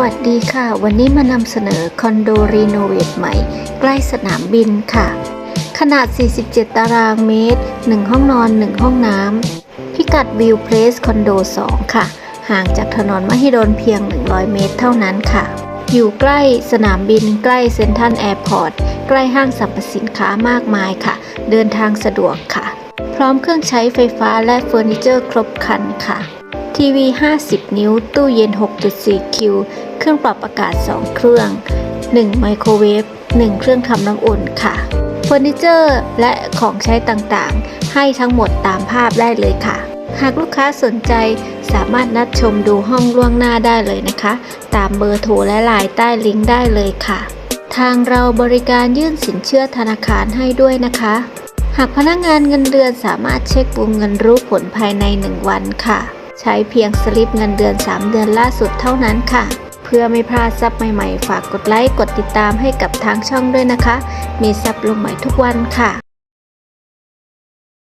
วัสดีค่ะ วันนี้มานำเสนอคอนโดรีโนเวทใหม่ ใกล้สนามบินค่ะ ขนาด 47 ตารางเมตร 1 ห้องนอน 1 ห้องน้ำพิกัดวิวเพลสคอนโด 2 ค่ะ ห่างจากถนนมหิดลเพียง 100 เมตรเท่านั้นค่ะ อยู่ใกล้สนามบิน ใกล้เซ็นทรัลแอร์พอร์ต ใกล้ห้างสรรพสินค้ามากมายค่ะ เดินทางสะดวกค่ะ พร้อมเครื่องใช้ไฟฟ้าและเฟอร์นิเจอร์ครบครันค่ะ ทีวี 50 นิ้ว ตู้เย็น 6.4 คิว เครื่องปรับอากาศ 2 เครื่อง 1 ไมโครเวฟ 1 เครื่องทำน้ำอุ่นค่ะเฟอร์นิเจอร์และของใช้ต่างๆ ให้ทั้งหมดตามภาพได้เลยค่ะ หากลูกค้าสนใจสามารถนัดชมดูห้องล่วงหน้าได้เลยนะคะ ตามเบอร์โทรและไลน์ใต้ลิงก์ได้เลยค่ะ ทางเราบริการยื่นสินเชื่อธนาคารให้ด้วยนะคะ หากพนักงานเงินเดือนสามารถเช็ควงเงินรู้ผลภายใน 1 วันค่ะ ใช้เพียงสลิปเงินเดือน 3 เดือนล่าสุดเท่านั้นค่ะ เพื่อไม่พลาดซับใหม่ๆ ฝากกดไลค์ กดติดตามให้กับทางช่องด้วยนะคะ มีซับลงใหม่ทุกวันค่ะ